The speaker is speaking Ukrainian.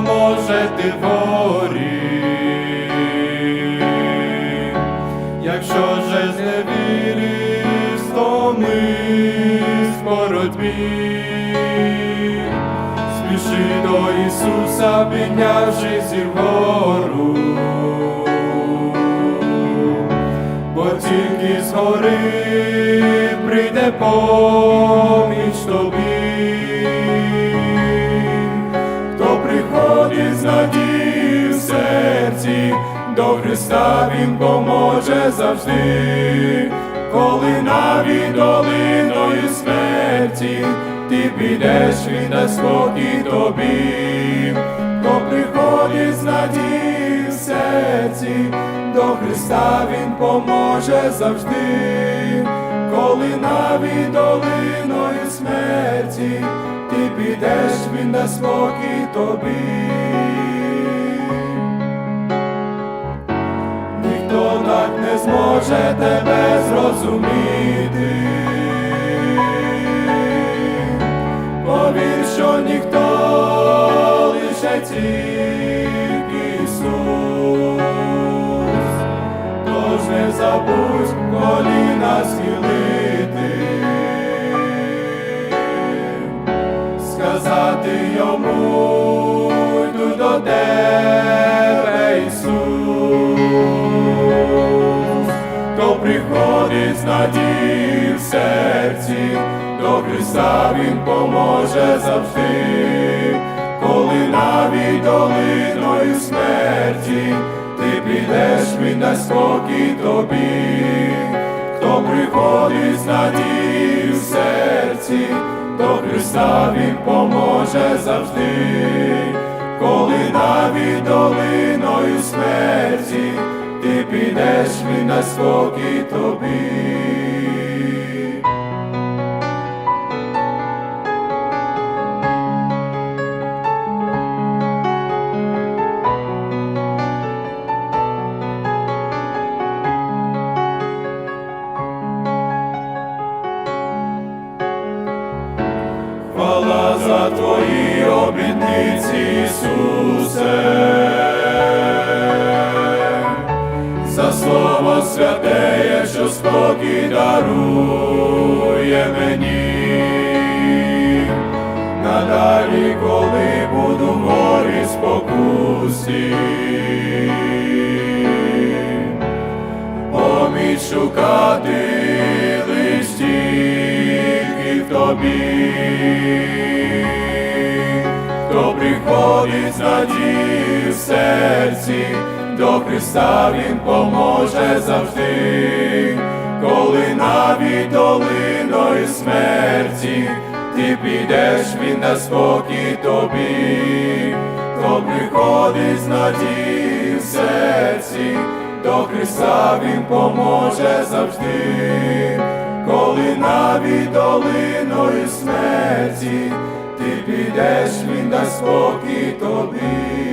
може ти в горі. Якщо же зневіриш, то ми в боротьбі. Спіши до Ісуса, піднявши зі вгору, бо тільки згори прийде поміч до Христа Він поможе завжди, коли навіть долиною смерті ти підеш, він спокій тобі, хто приходить з надією в серці, до Христа Він поможе завжди, коли навіть долиною смерті ти підеш, він дасть спокій тобі. Не зможе тебе зрозуміти. Повір, що ніхто лише тільки Ісус. Тож не забудь коліна схилити, приходить з надією в серці, до Христа Він поможе завжди, коли навіть долиною смерті ти підеш, він дасть спокій тобі, хто приходить з надією в серці, до Христа Він поможе завжди, коли навіть долиною смерті ти підеш, він дасть спокій тобі. Хвала за твої обітниці, святеє, що спокій дарує мені. Надалі, коли буду в горі спокусі, поміч шукати лиш тільки в тобі, хто приходить з надією в серці, до Христа Він поможе завжди, коли навіть долиною смерті ти підеш, він дасть спокій тобі, хто приходить з надією в серці, до Христа Він поможе завжди, коли навіть долиною смерті ти підеш, він дасть спокій тобі.